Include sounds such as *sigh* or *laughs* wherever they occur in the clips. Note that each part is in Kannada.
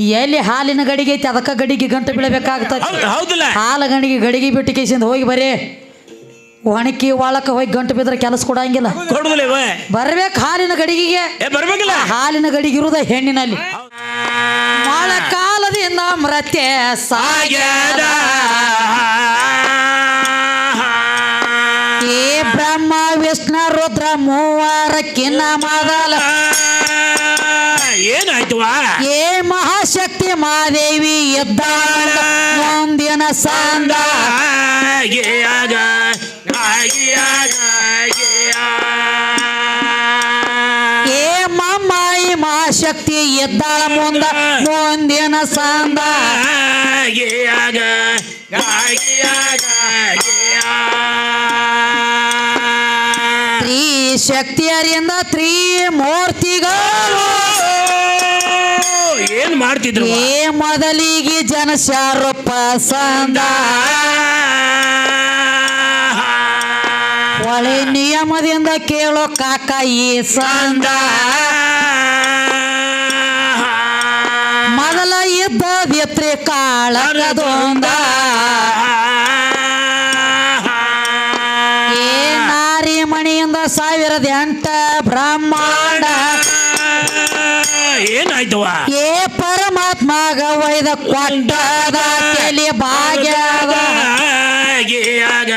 ಎಲ್ಲಿ ಹಾಲಿನ ಗಡಿಗೆ ಐತಿ ಅದಕ್ಕ ಗಡಿಗೆ ಗಂಟು ಬೀಳಬೇಕಾಗ್ತದೆ. ಹೌದು ಹೌದಲ್ಲ. ಹಾಲ ಗಣಿಗೆ ಗಡಿಗೆ ಬಿಟ್ಟು ಕೇಸಿಂದ ಹೋಗಿ ಬರೀ. ಒಣಕಿ ಒಳಕ ಹೋಗಿ ಗಂಟು ಬಿದ್ರೆ ಕೆಲಸ ಕೊಡಂಗಿಲ್ಲ. ಬರ್ಬೇಕು ಹಾಲಿನ ಗಡಿಗೆಗೆ. ಬರ್ಬೇಕಿಲ್ಲ. ಹಾಲಿನ ಗಡಿಗೆ ಇರುದ ಹೆಣ್ಣಿನಲ್ಲಿ. ಮೊಳ ಕಾಲದಿಂದ ಮೃತ್ಯ ಸಾಗ್ಯದ. ಏ ಬ್ರಹ್ಮ ವಿಷ್ಣು ರುದ್ರ ಮೂವರಕ್ಕಿನ್ನ ಮೊದಲ. ಏನಾಯ್ತವ ಏ ಮಹಾಶಕ್ತಿ ಮಾದೇವಿ ಎದ್ದಾಳ ಒಂದಿನ ಸಾಂದ. ಗಿಯಾಗ ಏ ಮಮ್ಮಾಯಿ ಮಹಾಶಕ್ತಿ ಎದ್ದಾಳ ಮುಂದ ಮುಂದಿನ ಸಂದ. ಗಿಯಾಗ ಗಿಯಾಗ ಶಕ್ತಿಯರಿಂದ ತ್ರೀ ಮೂರ್ತಿಗಳು ಏನ್ ಮಾಡ್ತಿದ್ರು ಏ ಮೊದಲಿಗೆ ಜನಶಾರೂಪ ಸಂದ. ಒಳೆ ನಿಯಮದಿಂದ ಕೇಳೋ ಕಾಕ ಈ ಸಂದ. ಮೊದಲ ಇದ್ದ ವ್ಯತ್ರಿ ಸಾವಿರದ ಎಂಟ ಬ್ರಹ್ಮಾಂಡ ಏನಾಯ್ತವ ಏ ಪರಮಾತ್ಮ ವೈದ ಕೊಟ್ಟದ ತಲೆ ಭಾಗ್ಯದ ಗಿಯಾಗ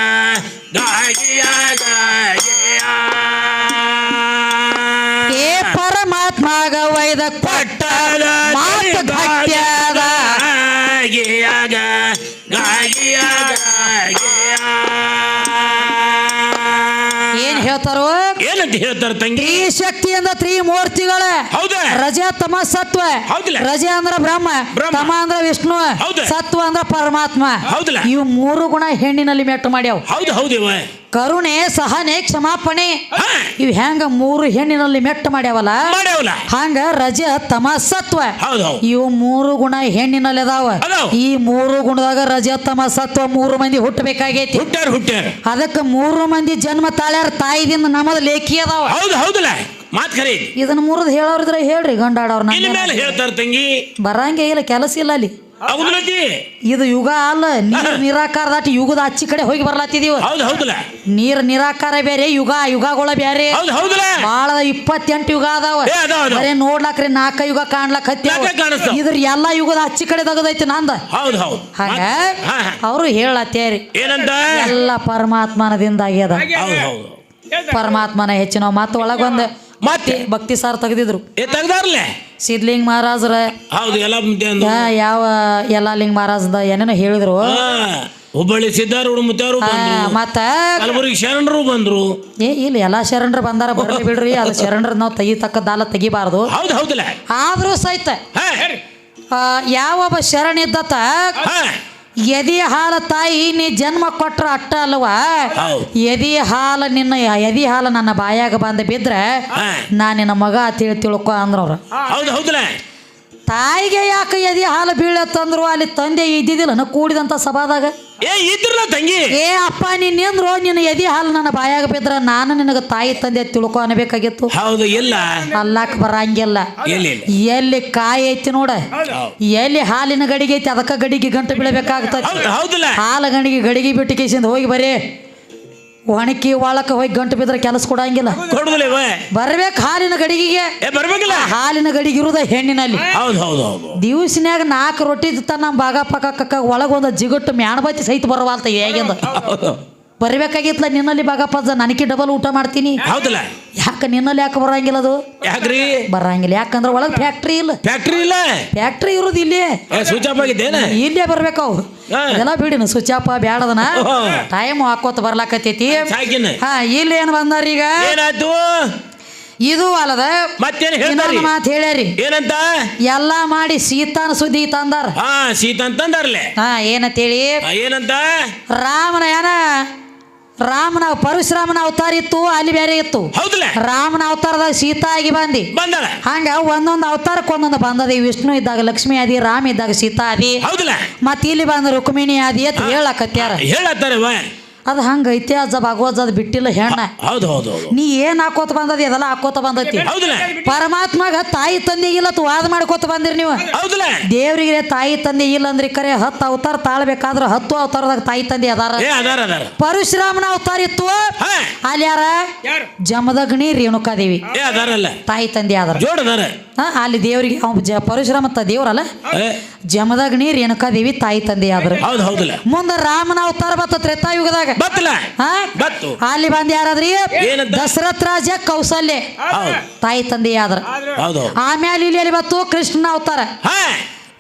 ಏ ಪರಮಾತ್ಮಗ ವೈದ ಕೊಟ್ಟದ ಹೇಳ್ತಾರೋ ಏನಂತ ಹೇಳ್ತಾರೆ ತಂಗಿ? ತ್ರೀ ಅಂದ್ರೆ ತ್ರೀ ಮೂರ್ತಿಗಳ ಹೌದಾ? ರಜ ತಮ ಸತ್ವ. ಹೌದಿಲ್ಲ? ರಜ ಅಂದ್ರ ಬ್ರಹ್ಮ ಬ್ರಹ್ಮ. ತಮ ಅಂದ್ರ ವಿಷ್ಣು ಹೌದು. ಸತ್ವ ಅಂದ್ರ ಪರಮಾತ್ಮ. ಹೌದಿಲ್ಲ? ಇವು ಮೂರು ಗುಣ ಹೆಣ್ಣಿನಲ್ಲಿ ಮೆಟ್ಟು ಮಾಡ್ಯಾವ. ಹೌದು ಹೌದಿವ ಕರುಣೆ ಸಹನೆ ಕ್ಷಮಾಪಣೆ. ಹಾ. ಇವ್ ಹೆಂಗ ಮೂರು ಹೆಣ್ಣಿನಲ್ಲಿ ಮೆಟ್ಟು ಮಾಡ್ಯಾವಲ್ಲ? ಮಾಡ್ಯಾವಲ್ಲ. ಹಂಗ ರಜ ತಮ ಸತ್ವ. ಹೌದು ಹೌದು. ಇವು ಮೂರು ಗುಣ ಹೆಣ್ಣಿನಲ್ಲಿ ಅದಾವ. ಅದಾವ. ಈ ಮೂರು ಗುಣದಾಗ ರಜ ತಮ ಸತ್ವ ಮೂರು ಮಂದಿ ಹುಟ್ಟಬೇಕಾಗೈತಿ. ಹುಟ್ಟ್ಯಾರ ಹುಟ್ಟ್ಯಾರ. ಅದಕ್ಕೆ ಮೂರು ಮಂದಿ ಜನ್ಮ ತಾಳ್ಯಾರ ತಾಯಿದಿಂದ ನಮ್ಮದ ಲೇಖಿ ಅದಾವ ಹೌದು ಹೌದಲ್ಲ. ಮಾತ್ ಖರೆ ಇದನ್ನ ಮುರಿದು ಹೇಳೋರಿದ್ರೆ ಹೇಳ್ರಿ ಗಂಡಾಡವ್ರ ಇನ್ ಮೇಲೆ ಹೇಳ್ತಾರ ತಂಗಿ. ಬರಂಗೆ ಇಲ್ಲ ಕೆಲಸ ಇಲ್ಲ ಅಲ್ಲಿ. ಇದು ಯುಗ ಅಲ್ಲ ನೀರ್ ನಿರಾಕಾರ ದಾಟಿ ಯುಗದ ಅಚ್ಚಿ ಕಡೆ ಹೋಗಿ ಬರ್ಲಾತಿದೀವ. ಹೌದು ಹೌದಲ್ಲ. ನೀರ್ ನಿರಾಕಾರ ಬೇರೆ ಯುಗ ಯುಗಗಳ ಬೇರೆ. ಹೌದು ಹೌದಲ್ಲ. ಬಾಳ ಇಪ್ಪತ್ತೆಂಟು ಯುಗ ಅದಾವ. ಏ, ಅದಾವ, ಅದಾವ. ಬರೇ ನೋಡ್ಲಾಕ್ರಿ ನಾಲ್ಕ ಯುಗ ಕಾಣ್ಲಾಕ್ ಹತ್ತಿ ನಾಲ್ಕ ಕಾಣಿಸ್ತಾವ. ಇದ್ರ ಎಲ್ಲಾ ಯುಗದ ಅಚ್ಚಿ ಕಡೆ ತಗದೈತಿ ನಂದ. ಹೌದು ಹೌದು. ಹಂಗ ಹಾ, ಹಾ. ಅವರು ಹೇಳತ್ತೇರಿ ಏನಂತ? ಎಲ್ಲ ಪರಮಾತ್ಮನದಿಂದ ಆಗ್ಯದ. ಹೌದು ಹೌದು. ಪರಮಾತ್ಮನ ಹೆಚ್ಚಿನ ಮತ್ತೆ ಒಳಗೊಂದು ಮತ್ತೆ ಭಕ್ತಿ ಸಾರ್ ತೆಗೆದಿದ್ರು. ತೆಗ್ದಾರ್ಲೆ? ಸಿದ್ಲಿಂಗ್ ಮಹಾರಾಜರ ಹೌದು ಎಲ್ಲ ಲಿಂಗ್ ಯಾವ ಮಹಾರಾಜದ ಏನೇನೋ ಹೇಳಿದ್ರು. ಹುಬ್ಬಳ್ಳಿ ಸಿದ್ಧಾರೂಢ ಮತ್ತ ಕಲಬುರಗಿ ಶರಣರು ಬಂದ್ರು. ಏ ಇಲ್ಲ ಎಲ್ಲಾ ಶರಣರು ಬಂದಾರ *laughs* ಬರ್ಲಿ ಬಿಡ್ರಿ ಅದು ಶರಣರ ನಾವು ತೆಗಿತಕ್ಕದ್ದಲ್ಲ ತೆಗಿಬಾರ್ದು. ಹೌದು ಹೌದಲ್ಲ ಆದ್ರೂ ಸಹಿತ ಯಾವೊಬ್ಬ ಶರಣ ಹಾ ಎದಿ ಹಾಲ ತಾಯಿ ನೀ ಜನ್ಮ ಕೊಟ್ರ ಅಟ್ಟ ಅಲ್ವಾ? ಎದಿ ಹಾಲ ನಿನ್ನ ಎದಿ ಹಾಲ ನನ್ನ ಬಾಯಾಗ ಬಂದ ಬಿದ್ರೆ. ನಾ ನಿನ್ನ ಮಗ ತಿಳಿ ತಿಳ್ಕೊ ಅಂದ್ರವ್ರು. ತಾಯಿಗೆ ಯಾಕೆ ಎದಿ ಹಾಲು ಬೀಳತ್ತಂದ್ರು ಅಲ್ಲಿ ತಂದೆ ಇದ್ದಿದ್ದಿಲ್ಲ ನಾನು ಕೂಡಿದಂತ ಸಭಾದಾಗ? ಏ ಇದ್ರಲ್ಲ ತಂಗಿ. ಏ ಅಪ್ಪ ನೀನ್ ನಿಂದ್ರು ನಿನ್ನ ಎದಿ ಹಾಲು ನನ್ನ ಬಾಯಾಗ ಬಿದ್ರ ನಾನು ನಿನಗೆ ತಾಯಿ ತಂದೆ ತಿಳ್ಕೊ ಅನ್ಬೇಕಾಗಿತ್ತು. ಹೌದು ಇಲ್ಲ. ಅಲ್ಲಾಕ್ ಬರಂಗಿಲ್ಲ. ಎಲ್ಲಿ ಎಲ್ಲಿ ಕಾಯಿ ಐತಿ ನೋಡ ಎಲ್ಲಿ ಹಾಲಿನ ಗಡಿಗೆ ಐತಿ ಅದಕ್ಕ ಗಡಿಗೆ ಗಂಟು ಬೀಳಬೇಕಾಗ್ತದೆ. ಹಾಲ ಗಣಿಗೆ ಗಡಿಗೆ ಬಿಟ್ಟು ಕೇಸಿಂದ ಹೋಗಿ ಬರೀ. ಒಣಕಿ ಒಳಕ್ಕೆ ಹೋಗಿ ಗಂಟು ಬಿದ್ರೆ ಕೆಲಸ ಕೊಡಂಗಿಲ್ಲ. ಬರ್ಬೇಕು ಹಾಲಿನ ಗಡಿಗೆಗೆ. ಬರ್ಬೇಕಿಲ್ಲ. ಹಾಲಿನ ಗಡಿಗೆ ಇರುದ ಹೆಣ್ಣಿನಲ್ಲಿ. ಹೌದು ಹೌದು ಹೌದು. ದಿವ್ಸನ್ಯಾಗ ನಾಲ್ಕು ರೊಟ್ಟಿ ತನ್ನ ನಮ್ಮ ಭಾಗ ಪಕ್ಕ ಕಕ್ಕ ಒಳಗೊಂದು ಜಿಗಟ್ಟು ಮ್ಯಾಣಬತ್ತಿ ಸಹಿತ ಬರವಾಲ್ತ ಹೇಗಿಂದ. ಹೌದು ಬರಬೇಕಾಗಿತ್ಲ ನಿನ್ನಲ್ಲಿ ಬಾಗಪ್ಪ ನನಗೆ ಡಬಲ್ ಊಟ ಮಾಡ್ತೀನಿ. ಹೌದಲ್ಲ? ಯಾಕೆ ನಿನ್ನಲ್ಲಿ ಯಾಕೆ ಬರಂಗಿಲ್ಲ ಅದು? ಯಾಕ್ರಿ? ಬರಂಗಿಲ್ಲ ಯಾಕಂದ್ರೆ ಒಳಗೆ ಫ್ಯಾಕ್ಟ್ರಿ ಇಲ್ಲ. ಫ್ಯಾಕ್ಟ್ರಿ ಇಲ್ಲ? ಫ್ಯಾಕ್ಟ್ರಿ ಇರೋದು ಇಲ್ಲಿ. ಏ ಸ್ವಿಚ್ ಆಫ್ ಆಗಿದ್ದೇನ? ಇಲ್ಲೇ ಬರ್ಬೇಕು. ಎಲ್ಲ ಬಿಡಿನ ಸುಚಾಪ ಬ್ಯಾಡದನ. ಟೈಮ್ ಹಾಕೋತ ಬರ್ಲಾಕತ್ತೈತಿ. ಹಾ ಇಲ್ಲಿ ಏನು ಬಂದಾರ ಈಗ? ಏನಾಯ್ತು? ಇದು ಅಲ್ಲದ ಮತ್ತೇನ್ ಹೇಳ್ತಾರಿ ಇನ್ನೊಂದು ಮಾತು ಹೇಳ್ಯಾರಿ. ಏನಂತ? ಎಲ್ಲಾ ಮಾಡಿ ಸೀತಾನ ಸುದ್ದಿ ತಂದಾರ. ಹಾ ತಂದಾರ್ಲೆ. ಹಾ ಏನಂತೇಳಿ? ಹೇಳಿ ಏನಂತ? ರಾಮನ ಏನ ರಾಮನ ಪರಶುರಾಮನ ಅವತಾರ ಇತ್ತು ಅಲ್ಲಿ ಬೇರೆ ಇತ್ತು. ರಾಮನ ಅವತಾರದಾಗ ಸೀತಾ ಆಗಿ ಬಂದಿ. ಹಂಗ ಒಂದೊಂದು ಅವತಾರಕ್ಕೆ ಒಂದೊಂದು ಬಂದದಿ. ವಿಷ್ಣು ಇದ್ದಾಗ ಲಕ್ಷ್ಮಿ ಆದಿ ರಾಮ ಇದ್ದಾಗ ಸೀತಾ ಆದಿ. ಹೌದಲ್ಲ ಮತ್ ಇಲ್ಲಿ ಬಂದ ರುಕ್ಮಿಣಿ ಆದಿ ಅಂತ ಹೇಳಕತ್ಯಾರ. ಹೇಳತ್ತಾರವ ಅದು ಹಂಗೈತಿ ಅಜ್ಜ ಭಾಗವತ್ ಅದು ಬಿಟ್ಟಿಲ್ಲ ಹೆಣ್ಣ. ಹೌದು ಹೌದು ಹೌದು. ನೀ ಏನ್ ಹಾಕೋತ ಬಂದದ ಇದೆಲ್ಲ ಹಾಕೋತ ಬಂದೈತಿ. ಹೌದಲ್ಲ ಪರಮಾತ್ಮಗ ತಾಯಿ ತಂದೆಗಿಲ್ಲ ತು ವಾದ ಮಾಡ್ಕೋತ ಬಂದಿರಿ ನೀವು. ಹೌದಲ್ಲ ದೇವ್ರಿಗೆ ತಾಯಿ ತಂದೆ ಇಲ್ಲ ಅಂದ್ರೆ ಕರೆ ಹತ್ತು ಅವತಾರ ತಾಳ್ಬೇಕಾದ್ರೆ ಹತ್ತು ಅವತಾರದಾಗ ತಾಯಿ ತಂದೆ ಅದಾರ. ಏ ಅದಾರ ಅದಾರ. ಪರಶುರಾಮನ ಅವತಾರ ಇತ್ತು. ಹಾ. ಅಲ್ಲಿ ಯಾರ? ಜಮದಗ್ನಿ ರೇಣುಕಾದೇವಿ. ಏ ಅದಾರಲ್ಲ. ತಾಯಿ ತಂದೆ ಆದ್ರ. ಜೋಡ್ ಅದಾರ. ಹಾ ಅಲ್ಲಿ ದೇವ್ರಿಗೆ ಅವ್ ಜ ಪರಶುರಾಮ ತ ದೇವ್ರಲ್ಲ. ಏ, ಜಮದಗ್ನಿ ರೇಣುಕಾದೇವಿ ತಾಯಿ ತಂದೆ ಆದ್ರು ಹೌದು ಹೌದಲ್ಲ. ಮುಂದ ರಾಮನ ಅವತಾರ ಬತ್ತ ತ್ರೇತಾಯುಗದಾಗ ಬತ್ತಲ್ಲ ಹಾ? ಬತ್ತು. ಅಲ್ಲಿ ಬಂದ ಯಾರಾದ್ರಿ? ಏನಂತ? ದಶರಥ ರಾಜ ಕೌಸಲ್ಯ. ತಾಯಿ ತಂದೆ ಆದ್ರ ಹೌದು ಹೌದು. ಆಮೇಲೆ ಇಲ್ಲಿ ಅಲ್ಲಿ ಬತ್ತು ಕೃಷ್ಣನ ಅವತಾರ. ಹಾ.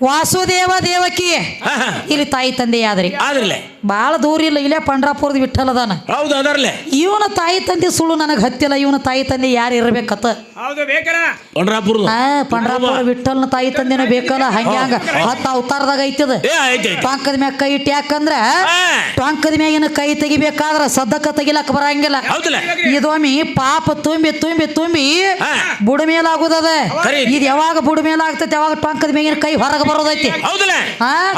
ವಾಸುದೇವ ದೇವಕಿ. ಇಲ್ಲಿ ತಾಯಿ ತಂದೆ ಆದ್ರಿ ಆದ್ರಲ್ಲೇ? ಬಹಳ ದೂರ ಇಲ್ಲ ಇಲ್ಲೇ ಪಂಡ್ರಾಪುರದ ವಿಠಲದಾನ ಹೌದು ಅದಾರಲ್ಲೇ ಇವನ ತಾಯಿ ತಂದೆ ಸುಳ್ಳು ನನಗೆ ಹತ್ತಿಲ್ಲ ಇವನ ತಾಯಿ ತಂದೆ ಯಾರು ಇರ್ಬೇಕತ್ತ? ಹೌದು ಬೇಕರ? ಪಂಡ್ರಾಪುರದ. ಪಂಡ್ರಾಪುರ ವಿಠಲ್ನ ತಾಯಿ ತಂದೆನ ಬೇಕಲ್ಲ ಹಂಗ್ಯಾಂಗ ಹತ್ತ ಅವತಾರದಾಗ ಐತದ. ಏ ಐತಿ ಐತಿ ಟೊಂಕದ ಮ್ಯಾಗ ಕೈ ಇಟ್ಟು ಯಾಕಂದ್ರ ಟೊಂಕದ ಮ್ಯಾಗಿನ ಕೈ ತೆಗಿಬೇಕಾದ್ರ ಸದ್ದಕ್ಕ ತೆಗಿಲಕ್ ಬರಂಗಿಲ್ಲ. ಇದೊಮ್ಮಿ ಇದೊಮ್ಮೆ ಪಾಪ ತುಂಬಿ ತುಂಬಿ ತುಂಬಿ ಬುಡ ಮೇಲಾಗುದದ. ಇದು ಯಾವಾಗ ಬುಡ ಮೇಲಾಗ್ತದೆ ಯಾವಾಗ ಟೊಂಕದ ಮ್ಯಾಗಿನ ಕೈ ಹೊರಗೆ ಬರೋದೈತಿ. ಈ ಟಂಗಿ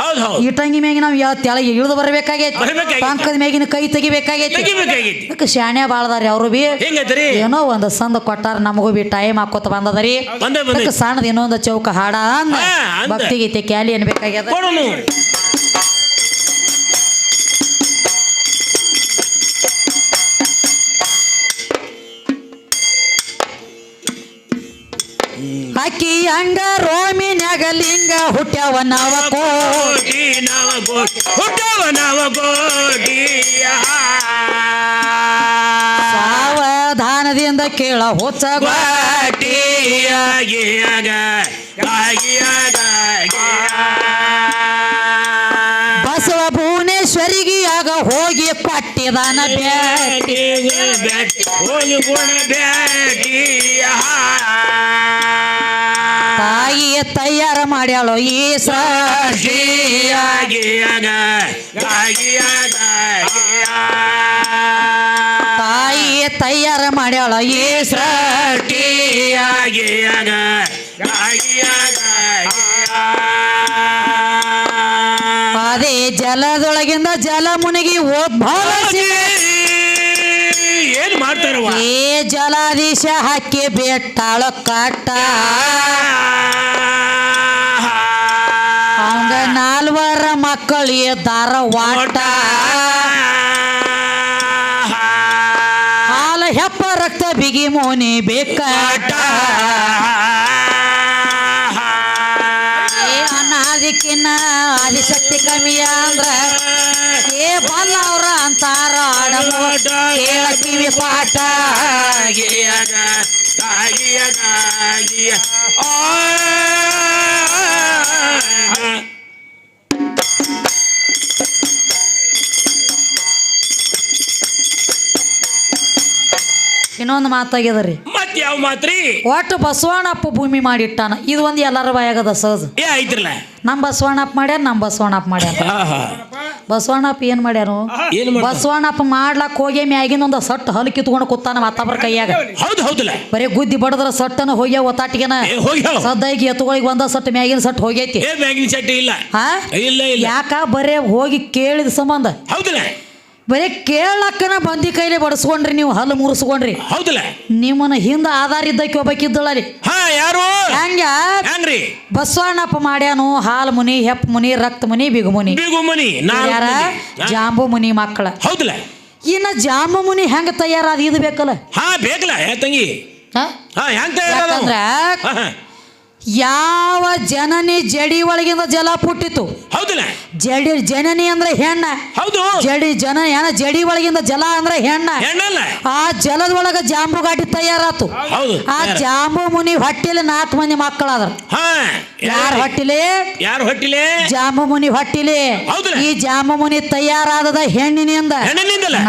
ಹೌದು ಹೌದು. ಮ್ಯಾಗಿನ ನಾವು ಯಾವ ತೆಳಗೆ ಇಳಿದು ಬರಬೇಕಾಗೈತಿ? ಬರ್ಬೇಕಾಗೈತಿ. ಪಂಕದ ಮ್ಯಾಗಿನ ಕೈ ತೆಗಿಬೇಕಾಗೈತಿ? ತೆಗಿಬೇಕಾಗೈತಿ. ಅದಕ್ಕೆ ಶಾಣ್ಯ ಬಾಳದಾರಿ ಅವರು ಬಿ. ಹೆಂಗೈತ್ರಿ? ಏನೋ ಒಂದು ಸಂದ ಕೊಟ್ಟಾರ ನಮಗೂ ಬಿ ಟೈಮ್ ಹಾಕೋತ ಬಂದದರಿ. ಬಂದೇ ಬಂದೆ ಅದಕ್ಕೆ ಸಣ್ಣದ ಇನ್ನೊಂದು ಚೌಕ ಹಾಡ ಅಂದ. ಹಾ, ಅಂದ. ಭಕ್ತಿ ಗೀತೆ ಕ್ಯಾಲಿ ಅನ್ಬೇಕಾಗ್ಯದ. ಕೊಡೋನು. ಅಕ್ಕಿ ಅಂಗ ರೋಮಿನ್ಯಾಗ ಲಿಂಗ ಹುಟ್ಟ್ಯಾವ ನವ ಕೋಟಿ ನವ ಕೋಟಿ ಹುಟ್ಟವ ನವ ಕೋಟಿ ಸಾವಧಾನದಿಂದ ಕೇಳ ಹುಚ್ಚ ಗಾಟಿಯಾಗಿಯಾಗ ಗಾಗಿಯಾಗ ಕೊಟ್ಟಿದಾನ ಬ್ಯಾಟಿ ಹೋಗಿ ಗುಣ ಈ ತಾಯಿಯ ತಯಾರ ಮಾಡ್ಯಾಳೋ ಈ ಸೃಷ್ಟಿ ತಾಯಿಯ ತಯಾರ ಮಾಡ್ಯಾಳ ಈ ಸೃಷ್ಟಿ ಜಲದೊಳಗಿಂದ ಜಲ ಮುನಿಗಿ ಒಬ್ಬ ಏನ್ ಮಾಡ್ತಾರವ ಏ ಜಲಾಧೀಶ ಹಾಕಿ ಬೆಟ್ಟಾಳ ಕಾಟ ಅವಂಗ ನಾಲ್ವರ ಮಕ್ಕಳು ಇದ್ದಾರ ವಾಟ. ಹಾಲ ಹೆಪ್ಪ ರಕ್ತ ಬಿಗಿ ಮೋನಿ ಬೇಕಾಟ ಆದಿಶಕ್ತಿ ಕಮ್ಮಿ ಅಂದ್ರ ಏ ಬಲ್ಲ ಅವ್ರ ಅಂತಾರ ಆಡಮೋ ಕೇಳ ಕಿವಿ ಪಾಠ ಇನ್ನೊಂದು ಮಾತಾಗ್ಯದರಿ ಮತ್ ಯಾವ ಮಾತ್ರಿ? ಒಟ್ಟು ಬಸವಣ್ಣಪ್ಪ ಭೂಮಿ ಮಾಡಿಟ್ಟಾನ. ಇದು ಒಂದು ಎಲ್ಲರ ಬಾಯಾಗದ ಸಹಜ. ಏ ಐತ್ರಲ್ಲ ನಮ್ಮ ಬಸವಣ್ಣಪ್ಪ ಮಾಡ್ಯಾರ ನಮ್ಮ ಬಸವಣ್ಣಪ್ಪ ಮಾಡ್ಯಾರ. ಬಸವಣ್ಣಪ್ಪ ಏನ್ ಮಾಡ್ಯಾರು? ಏನ್ ಬಸವಣ್ಣಪ್ಪ ಮಾಡ್ಲಾಕ್ ಹೋಗಿ ಮ್ಯಾಗಿನ ಒಂದು ಸಟ್ ಹಲ್ ಕಿತ್ಕೊಂಡು ಕೂತಾನ ಮತ್ತೊಬ್ಬರ ಕೈಯಾಗ. ಹೌದು ಹೌದಲ್ಲ. ಬರೀ ಗುದ್ದಿ ಬಡದ್ರ ಸಟ್ಟನ ಹೋಗ್ಯ ಒತ್ತಾಟಿಗೆನ? ಏ ಹೋಗ್ಯಾವ. ಸದ್ದಾಗಿ ಎತ್ತುಗಳಿಗೆ ಒಂದ ಸಟ್ ಮ್ಯಾಗಿನ ಸಟ್ ಹೋಗೈತಿ. ಏ ಬ್ಯಾಗಿನ ಚಟ್ಟಿ ಇಲ್ಲ. ಹಾ? ಇಲ್ಲ ಇಲ್ಲ. ಯಾಕ ಬರೇ ಹೋಗಿ ಕೇಳಿದ ಸಂಬಂಧ? ಹೌದಲ್ಲ. ಬರೀ ಕೇಳಕ್ಕನ ಬಂದಿ ಕೈಲಿ ಬಡಿಸ್ಕೊಂಡ್ರಿ ನೀವು ಹಲ್ಲು ಮುರಿಸ್ಕೊಂಡ್ರಿ. ಹೌದಲ್ಲ? ನಿಮ್ಮನ್ನ ಹಿಂದ ಆಧಾರ ಇದ್ದಕ್ಕೆ ಒಬ್ಬಕಿದ್ದಳರಿ ಹಾ ಯಾರು? ಹಂಗ? ಹೆಂಗ್ರಿ ಬಸವಣ್ಣಪ್ಪ ಮಾಡ್ಯಾನು ಹಾಲು ಮುನಿ ಹೆಪ್ ಮುನಿ ರಕ್ತ ಮುನಿ ಬಿಗು ಮುನಿ. ಬಿಗು ಮುನಿ ಯಾರ? ಜಾಂಬು ಮುನಿ ಮಕ್ಕಳ. ಹೌದಲ್ಲ? ಇನ್ನ ಜಾಂಬು ಮುನಿ ಹೆಂಗ ತಯಾರಾದ ಇದು ಬೇಕಲ್ಲ? ಹಾ ಬೇಕಲ್ಲ ತಂಗಿ. ಹ? ಹಾ ಹೆಂಗ್ ಹಾ. ಯಾವ ಜನನಿ ಜಡಿ ಒಳಗಿಂದ ಜಲ ಪುಟ್ಟಿತು? ಹೌದಲ್ಲ. ಜಡಿ ಜನನಿ ಅಂದ್ರೆ ಹೆಣ್ಣ. ಹೌದು. ಜಡಿ ಜನ ಏನ ಜಡಿ ಒಳಗಿಂದ ಜಲ ಅಂದ್ರೆ ಹೆಣ್ಣ. ಹೆಣ್ಣಲ್ಲ. ಆ ಜಲದ ಒಳಗ ಜಾಂಬು ಗಾಡಿ ತಯಾರಾತು. ಹೌದು ಆ ಜಾಂಬು ಮುನಿ ಹೊಟ್ಟಿಲಿ ನಾಲ್ಕು ಮಂದಿ ಮಕ್ಕಳಾದ್ರ. ಯಾರ ಹೊಟ್ಟಿಲಿ? ಯಾರ ಹೊಟ್ಟಿಲಿ? ಜಾಂಬು ಮುನಿ ಹೊಟ್ಟಿಲಿ? ಈ ಜಾಂಬು ಮುನಿ ತಯಾರಾದದ ಹೆಣ್ಣಿನಿಂದ.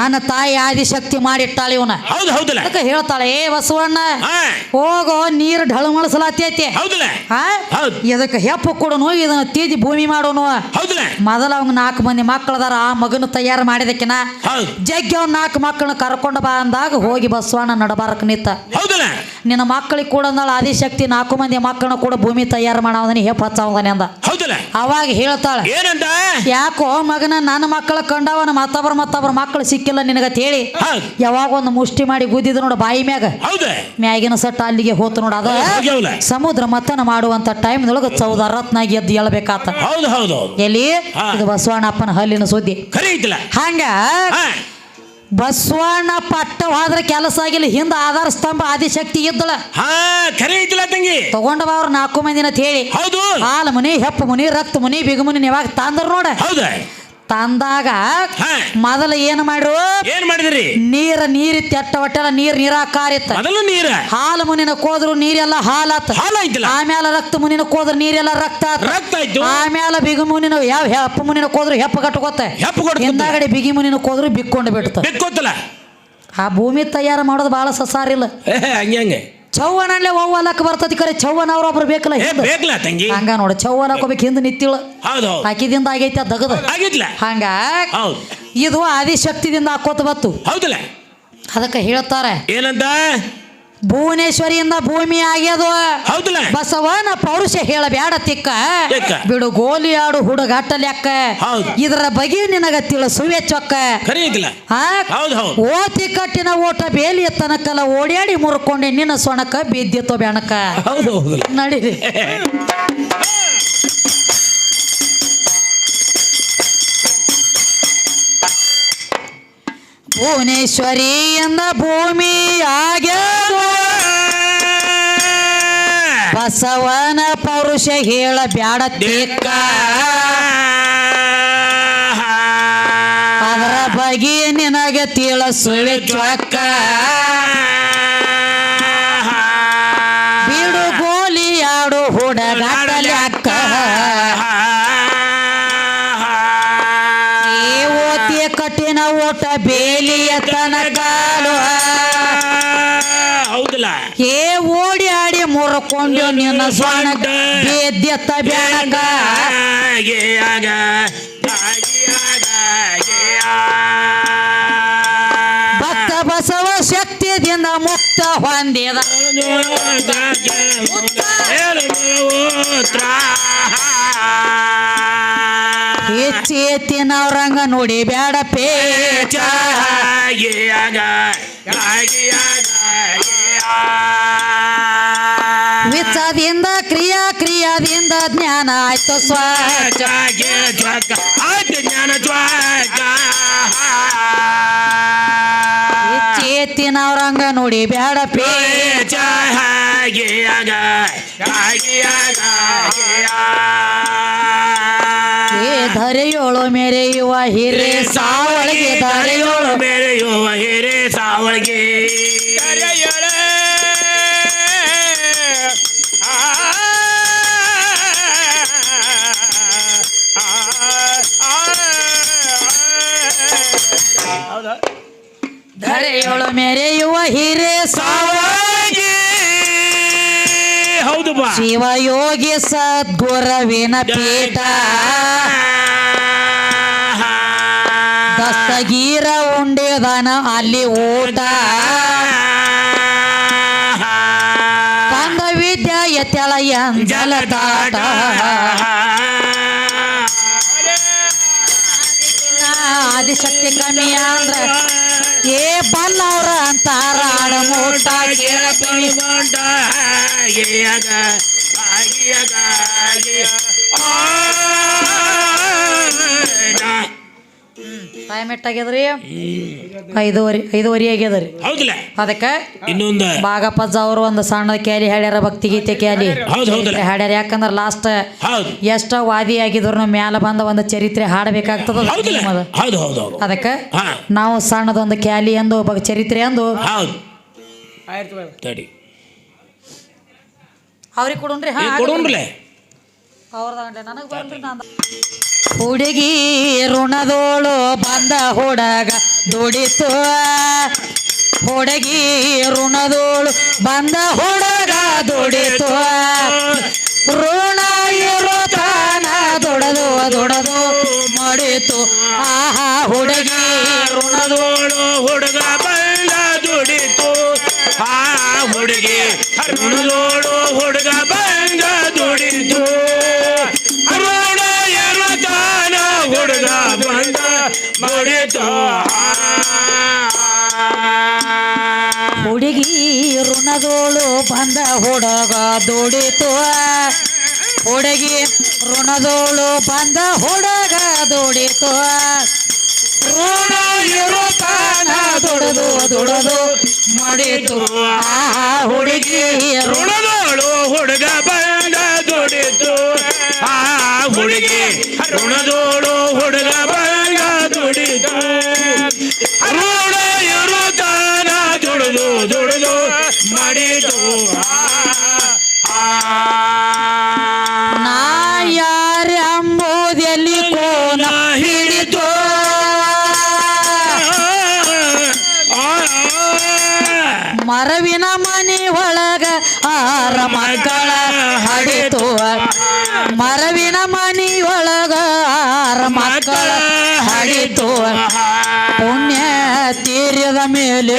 ನನ್ನ ತಾಯಿ ಆದಿಶಕ್ತಿ ಮಾಡಿಟ್ಟಾಳೆ ಇವನ. ಹೌದು ಹೌದಲ್ಲ. ಹೇಳ್ತಾಳೆ ಏ ಬಸವಣ್ಣ ಹೋಗೋ ನೀರು ಢಳಮಳಸಲಾತೈತಿ ಹೌದಲ್ಲ. ಇದಕ್ಕೆ ಹೆಪ್ಪ ಕೊಡೋನು? ಇದನ್ನ ತೀದಿ ಭೂಮಿ ಮಾಡೋನು? ಮೊದಲ ಅವಂಗ ನಾಲ್ಕು ಮಂದಿ ಮಕ್ಕಳದಾರ ಆ ಮಗನ ತಯಾರು ಮಾಡಿದಕ್ಕಿನ ಜಗ್ಗಿ ಅವ್ನ ನಾಲ್ಕು ಮಕ್ಕಳನ್ನ ಕರ್ಕೊಂಡು ಬಾ ಅಂದಾಗ ಹೋಗಿ ಬಸವಣ್ಣ ನಡಬಾರಕ್ ನಿಂತ. ನಿನ್ನ ಮಕ್ಕಳಿಗೆ ಕೂಡ ಅಂದಾಳ ಆದಿಶಕ್ತಿ ನಾಲ್ಕು ಮಂದಿ ಮಕ್ಕಳನ್ನ ಕೂಡ ಭೂಮಿ ತಯಾರು ಮಾಡವದನಿ ಹೆಪ್ಪ ಹಚ್ಚವದನಿ ಅಂದ. ಹೌದಲ್ಲ ಅವಾಗ ಹೇಳ್ತಾಳೆ ಏನಂತ? ಯಾಕೋ ಮಗನ ನನ್ನ ಮಕ್ಕಳ ಕಂಡವನ ಮತ್ತೊಬ್ಬರ ಮತ್ತೊಬ್ಬರ ಮಕ್ಕಳು ಸಿಕ್ಕಿಲ್ಲ ನಿನಗತ್ ಹೇಳಿ. ಯಾವಾಗ ಒಂದು ಮುಷ್ಟಿ ಮಾಡಿ ಗುದ್ದಿದ ನೋಡ ಬಾಯಿ ಮ್ಯಾಗ. ಹೌದ. ಮ್ಯಾಗಿನ ಸಟ್ಟ ಅಲ್ಲಿಗೆ ಹೋತು ನೋಡ ಅದ. ಸಮುದ್ರ ಮತನ ಮಾಡುವಂತ ಟೈಮ್ದೊಳಗ ಚೌದ ರತ್ನಾಗಿ ಎದ್ದು ಹೇಳ್ಬೇಕಾತ ಎಲ್ಲಿ. ಇದು ಬಸವಣ್ಣಪ್ಪನ ಹಲ್ಲಿನ ಸುದ್ದಿ. ಹಂಗ ಬಸವಣ್ಣ ಪಟ್ಟ ಹೋದ್ರ ಕೆಲಸ ಆಗಿಲ್ಲ. ಹಿಂದ ಆಧಾರ ಸ್ತಂಭ ಆದಿಶಕ್ತಿ ಇದ್ದಳ. ಹಾ ಖರೆ ಐತಿಲ್ಲ ತಂಗಿ. ತಗೊಂಡ ಅವ್ರ ನಾಲ್ಕು ಮಂದಿನ ಅಂತ ಹೇಳಿ. ಹೌದು. ಹಾಲು ಮುನಿ ಹೆಪ್ಪ ಮುನಿ ರಕ್ತ ಮುನಿ ಬಿಗು ಮುನಿ ನೀವಾಗ ತಂದ್ರ ನೋಡ. ಹೌದ. ತಂದಾಗ ಮೊದಲು ಏನ್ ಮಾಡ್ರು? ಏನ್ ಮಾಡಿದ್ರಿ? ನೀರ ನೀರಿತ್ತು ಎಟ್ಟ ಒಟ್ಟೆಲ್ಲ ನೀರ್ ನೀರಾಕಾರಿತ್ತ. ಮೊದಲು ನೀರ. ಹಾಲು ಮುನಿನ ಕೋದ್ರು ನೀರೆಲ್ಲ ಹಾಲಾತ. ಹಾಲು ಐತಿಲ್ಲ ಆಮೇಲೆ ರಕ್ತ ಮುನಿನ ಕೋದ್ರು ನೀರೆಲ್ಲ ರಕ್ತ ಆತ. ರಕ್ತ ಆಯ್ತು. ಆಮೇಲೆ ಬಿಗಿ ಮುನಿನ ಯಾವ ಹೆಪ್ಪ ಮುನಿನ ಕೋದ್ರು ಹೆಪ್ಪ ಕಟ್ಕೋತ ಹೆಪ್ಪ ಹಿಂದಾಗಡೆ ಬಿಗಿ ಮುನಿನ ಕೋದ್ರು ಬಿಕ್ಕೊಂಡು ಬಿಡ್ತ ಬೆಕ್ಕೋತಲ್ಲ ಆ ಭೂಮಿ ತಯಾರು ಮಾಡೋದು ಬಹಳ ಸಸಾರಿಲ್ಲ. ಹಂಗೆ ಹಂಗೆ. ಚೌವನಲ್ಲೇ ಅವ್ವಲಕ್ಕ ಬರ್ತತಿ ಕರೆ. ಚೌವನ ಅವ್ರೊಬ್ರು ಬೇಕಲ್ಲ ಏ ಹಿಂದ. ಬೇಕಲ್ಲ ತಂಗಿ? ಹಂಗ ನೋಡ ಚೌವನ ಹಾಕೋಬೇಕು ಹಿಂದ ನಿತ್ತಿಳ ಹೌದು. ಹಾಕಿದಿಂದ ಆಗೈತೆ ಅದ್ ದಗದ. ಆಗಿತ್ಲ ಹಂಗ? ಹೌದು. ಇದು ಆದಿಶಕ್ತಿದಿಂದ ಹಾಕೋತ ಬತ್ತು. ಹೌದಲ್ಲ? ಅದಕ್ಕೆ ಹೇಳ್ತಾರೆ. ಏನಂತ? ಭುವನೇಶ್ವರಿಯಿಂದ ಭೂಮಿ ಆಗ್ಯದು. ಹೌದಲ್ಲ ಬಸವನ ಪೌರುಷ ಹೇಳಬೇಡ ತಿಕ್ಕ. ತಿಕ್ಕ. ಬಿಡು ಗೋಲಿ ಆಡು ಹುಡುಗಾಟ ಲೆಕ್ಕ. ಹೌದು. ಇದರ ಬಗ್ಗೆ ನಿನಗ ತಿಳಿಸುವೆ ಚೊಕ್ಕ. ಓ ಐತಿಲ್ಲ ಆ? ಹೌದು ಹೌದು. ಓತಿ ಕಟ್ಟಿನ ಓಟ ಬೇಲಿಯ ತನಕಲ್ಲ ಓಡ್ಯಾಡಿ ಮುರ್ಕೊಂಡೆ ನಿನ್ನ ಸೊಣಕ ಬಿದ್ದಿತ್ತು ಬೆಣಕ ಹೌದು ಹೌದಲ್ಲ ನಡೀರಿ. ಭುವನೇಶ್ವರಿಯಿಂದ ಭೂಮಿ ಆಗ್ಯದು. ಬಸವನ ಪೌರುಷ ಹೇಳ ಬ್ಯಾಡ ತಿಕ್ಕ ಅದರ ಬಗೆ ನಿನಗೆ ತಿಳಿಸುವೆ. ಚೊಕ್ಕ ಬೇದ್ಯತ್ತ ಬೆಳಗ ಭಕ್ತ ಬಸವ ಶಕ್ತಿಯಿಂದ ಮುಕ್ತ ಹೊಂದಿದ. ಹೆಚ್ಚು ರಂಗ ನೋಡಿ ಬ್ಯಾಡ ಪೇಚ ವಿಚ್ಚದಿಂದ ಕ್ರಿಯಾ ಕ್ರಿಯಾದಿಂದ ಜ್ಞಾನ ಆಯ್ತು ಸ್ವಚ್ಛ ಜ್ಞಾನ ಜ್ವಾಗ ಹೆಚ್ಚು ಎತ್ತಿನವ್ರಂಗ ನೋಡಿ ಬ್ಯಾಡ ಪೇಚ ಏ ಧರೆಯೋಳು ಮೇರೆಯುವ ಹಿರೇ ಸಾವಳಿಗೆ ಧರೆಯೋಳು ಮೇರೆಯುವ ಹಿರೇ ಮೆರೆಯುವ ಹಿರೇ ಸಾವಾಗಿ ಹೌದು ಬಾ. ಶಿವಯೋಗಿ ಸದ್ಗುರವಿನ ಪೀಠ. ದಸ್ತಗೀರ ಉಂಡೆದನ ಅಲ್ಲಿ ಊಟ. ಕಂದ ವಿದ್ಯಾ ಎತ್ತಳ ಜಲದಾಟ ಆದಿಶಕ್ತಿ ಕಮ್ಮಿ ಅಂದ್ರ ಏ ಬಲ್ಲವ್ರ ಅಂತಾರ ಆಡಮೂಟ ಕೇಳತೀವಿ ಟೈಮ್ ಎಷ್ಟಾಗ್ಯದ್ರಿ ಐದೂವರೆ ಐದೂವರೆ ಆಗ್ಯದ್ರಿ ಹೌದಿಲ್ಲ. ಅದಕ್ಕೆ ಇನ್ನೊಂದು ಬಾಗಪ್ಪಜ್ಜ ಅವರು ಒಂದು ಸಣ್ಣ ಕ್ಯಾಲಿ ಹೇಳ್ಯಾರ ಭಕ್ತಿಗೀತೆ ಕ್ಯಾಲಿ. ಹೌದು, ಹೌದಲ್ಲ. ಚರಿತ್ರೆ ಯಾಕಂದ್ರೆ ಲಾಸ್ಟ್ ಹೌದು. ಎಷ್ಟ ವಾದಿ ಆಗಿದ್ರು ಮ್ಯಾಲ ಬಂದ ಒಂದು ಚರಿತ್ರೆ ಹಾಡಬೇಕಾಗ್ತದ ಹೌದಲ್ಲ. ಹೌದು ಹೌದು ಹೌದು. ಅದಕ್ಕೆ ಹಾ. ನಾವು ಸಣ್ಣದೊಂದು ಕ್ಯಾಲಿ ಎಂದು ಬಗ್ ಚರಿತ್ರೆ ಎಂದು ಹೌದು. ತಡಿ. ಅವ್ರಿಗೆ ಕೊಡೋಣ್ರಿ ಹಾ ಅವ್ರದಂಡ್ಲೆ ನನಗೆ ಬರ್ರಿ ನಾನು ಹುಡುಗಿ ಋಣದೋಳು ಬಂದ ಹುಡಗ ದುಡಿತು. ಹುಡುಗಿ ಋಣದೋಳು ಬಂದ ಹುಡಗ ದುಡಿತು. ಋಣ ಇರುತ್ತಾನ ದೊಡದು, ದುಡದು ಮಾಡಿತು. ಆಹಾ, ಹುಡುಗಿ ಋಣದೋಳು ಹುಡುಗ ಬಂದ ದುಡಿತು. ಆ ಹುಡುಗಿ ಋಣದೋಳು ಹುಡುಗಿ ಋಣದೋಳು ಬಂದ ಹುಡುಗ ದುಡಿತು. ಹುಡುಗಿ ಋಣದೋಳು ಬಂದ ಹುಡುಗ ದುಡಿತು. ಋಣ ಇರುತ್ತಾನ ದುಡದು ದುಡದು ಮಡಿತು. ಆ ಹುಡುಗಿ ಋಣ ಋಣದೋಳು ಹುಡುಗ ಬಂದ ದುಡಿತು. ಆ ಹುಡುಗಿ ಋಣದೋಳು ಹುಡುಗ ಆ, ನಾ ಯಾರೆಂಬುದೆಲ್ಲಿ ಕೋನ ಹಿಡಿತು ಮರವಿನ ಮನೆ ಒಳಗ ಆರ ಮಕ್ಕಳ ಹಡಿತು. ಮರವಿನ ಮನೆ ಒಳಗ ಆರ ಮಕ್ಕಳ ಹಡಿತು. ಪುಣ್ಯ ತೀರ್ಯದ ಮೇಲೆ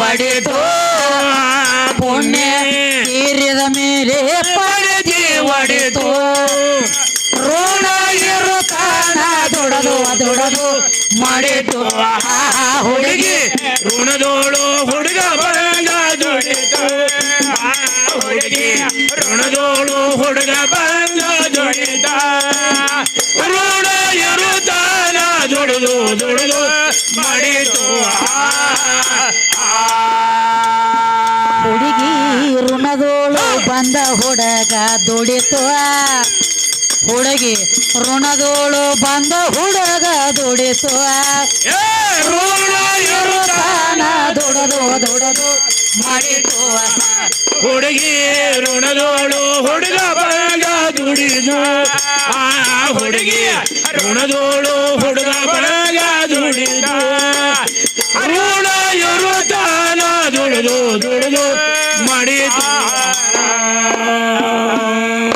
ಒಡಿತು ಪುಣ್ಯ ತೀರಿದ ಮೇಲೆ ಪಡೆದಿ ಒಡೆದು ಋಣ ಇರುತ್ತಾನ ದುಡದು ದೊಡದು ಮಾಡಿತು ಆ ಹುಡುಗಿ ಋಣದೋಳು ಹುಡುಗ ಬಂದ ದುಡಿತು ಹುಡುಗಿ ಋಣದೋಳು ಹುಡುಗ ಬಂದ ದೊಡಿತ ಋಣ ಇರುತ್ತಾನ ದುಡಿದು ದುಡಿದು ಆ. ಹುಡುಗಿ ಋಣದೋಳು ಬಂದ ಹುಡುಗ ದುಡಿತು. ಹುಡುಗಿ ಋಣದೋಳು ಬಂದ ಹುಡುಗ ದುಡಿತು. ಋಣ ದುಡದು ದುಡದು ಮಾಡಿತು. ಹುಡುಗಿ ಋಣದೋಳು ಹುಡುಗ ಬಳಗ ದುಡಿದು. ಆ ಹುಡುಗಿ ಋಣದೋಳು ಹುಡುಗ ಬಳಗ ದುಡಿದು. ಋಣ ಇರುತ್ತಾನ ದುಡಿದು ದುಡಿದು ಮಾಡಿತು.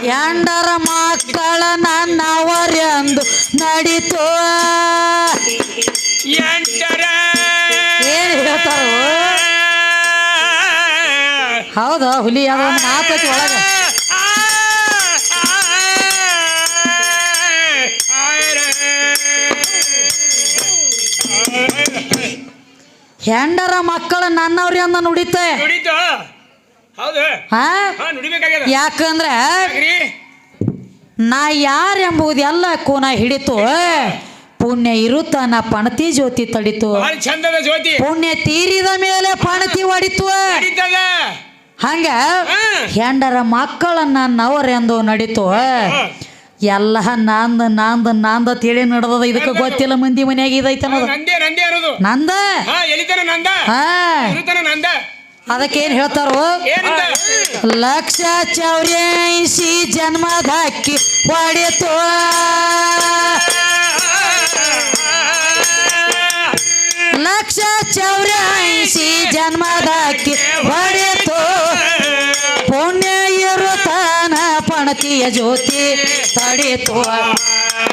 ಎಂಡರ ಮಕ್ಕಳ ನನ್ನವರೆಂದು ನಡೀತು. ಎಂಟರ. ಏನ್ ಹೇಳ್ತಾರೋ? ಹೌದ? ಹುಲಿ ಅದೊಂದು ಮಾತೈತಿ ಒಳಗೆ. ಹೆಂಡರ ಮಕ್ಕಳು ನನ್ನವ್ರಿ ಅಂದ ನುಡಿತೆ. ನುಡಿತು? ಹೌದು. ಹಾ? ಹಾ ನುಡಿಬೇಕಾಗ್ಯದ. ಯಾಕಂದ್ರೆ ಯಾಕ್ರಿ? ನಾ ಯಾರೆಂಬುದೆಲ್ಲ ಕೂನ ಹಿಡಿತು. ಪುಣ್ಯ ಇರುತ್ತ ನಾ ಪಣತಿ ಜ್ಯೋತಿ ತಡಿತು. ಚಂದದ ಜ್ಯೋತಿ. ಪುಣ್ಯ ತೀರಿದ ಮೇಲೆ ಪಣತಿ ಹೊಡಿತು ಹಂಗ ಹಾ. ಹೆಂಡರ ಮಕ್ಕಳನ್ನ ನವರೆಂದು ನಡೀತು. ಎಲ್ಲ ನಾಂದ ನಾಂದ ನಾಂದ ತಿಳಿ ನಡೆದದ. ಇದಕ್ಕೆ ಗೊತ್ತಿಲ್ಲ ಮಂದಿ ಮನ್ಯಾಗ ಇದೈತೆ ಅನ್ನೋದು. ನಂದೇ ನಂದೇ ಅನ್ನೋದು ನಂದ? ಹಾ ಎಲಿತನ ನಂದ. ಹಾ. ನಂದ. ಅದಕ್ಕೇನ್ ಹೇಳ್ತಾರೋ? ಲಕ್ಷ ಚೌರ್ಯಸಿ ಜನ್ಮದ ಹಕ್ಕಿ ಹೊಡೆತು. ಲಕ್ಷ ಚೌರ್ಯಸಿ ಜನ್ಮದ ಹಕ್ಕಿ ಹೊಡಿತು. ಪಣತಿಯ ಜ್ಯೋತಿ ತಡಿತು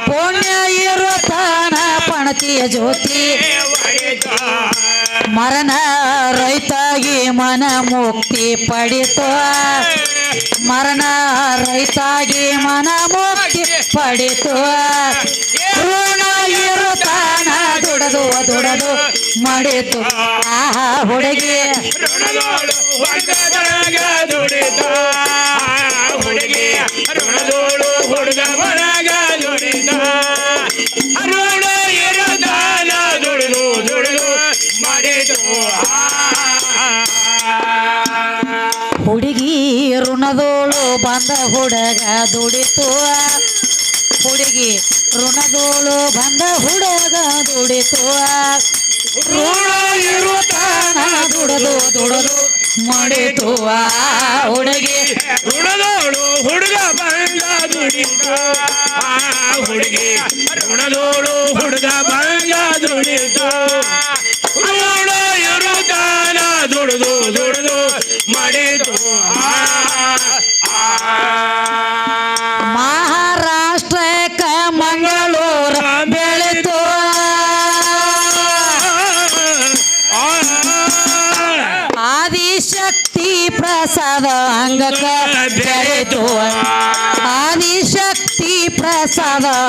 ಪುಣ್ಯ ತಾನ ಪಣತಿಯ ಜ್ಯೋತಿ. ಮರಣ ರೈತಾಗಿ ಮನ ಮುಕ್ತಿ ಪಡಿತು ಮರಣ ರೈತಾಗಿ ಮನ ಮುಕ್ತಿ ಪಡಿತು ಋಣ ತಾನ ದುಡದು ದುಡದು ಮಾಡಿತು. ಆ ಹುಡುಗಿ. ಬಂದ ಹುಡುಗ ದುಡಿತು. ಹುಡುಗಿ ಋಣದೋಳು ಬಂದ ಹುಡುಗ ದುಡಿತು. ದುಡದು ದುಡದು ಮಾಡಿತು. ಹುಡುಗಿ ಋಣದೋಳು ಹುಡುಗ ಬಂದ ದುಡಿತು. ಹುಡುಗಿ ಋಣದೋಳು ಹುಡುಗ ಬಂದ ದುಡಿತ.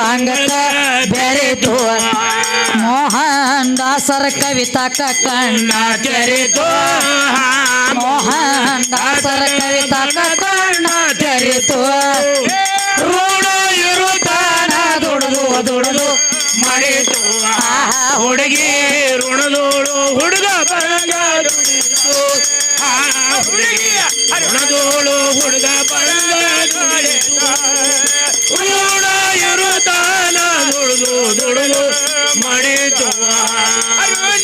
ಅಂಗಕ ಬೆರೆತು ಮೋಹನ್ ದಾಸರ ಕವಿತಾ ಕಣ್ಣ ತೆರೆದು ಮೋಹನ್ ದಾಸರ ಕವಿತಾಕ ಕಣ್ಣ ತೆರೆತು ಋಣ ಇರುತ್ತಾನ ದುಡಿದು ದುಡಿದು ಆಹಾ, ಹುಡುಗಿ ಋಣದೋಳು ಹುಡುಗ ಬಳಗ ಹುಡುಗಿ ಋಣದೋಳು ಹುಡುಗ ಬಳಗ ಋಣ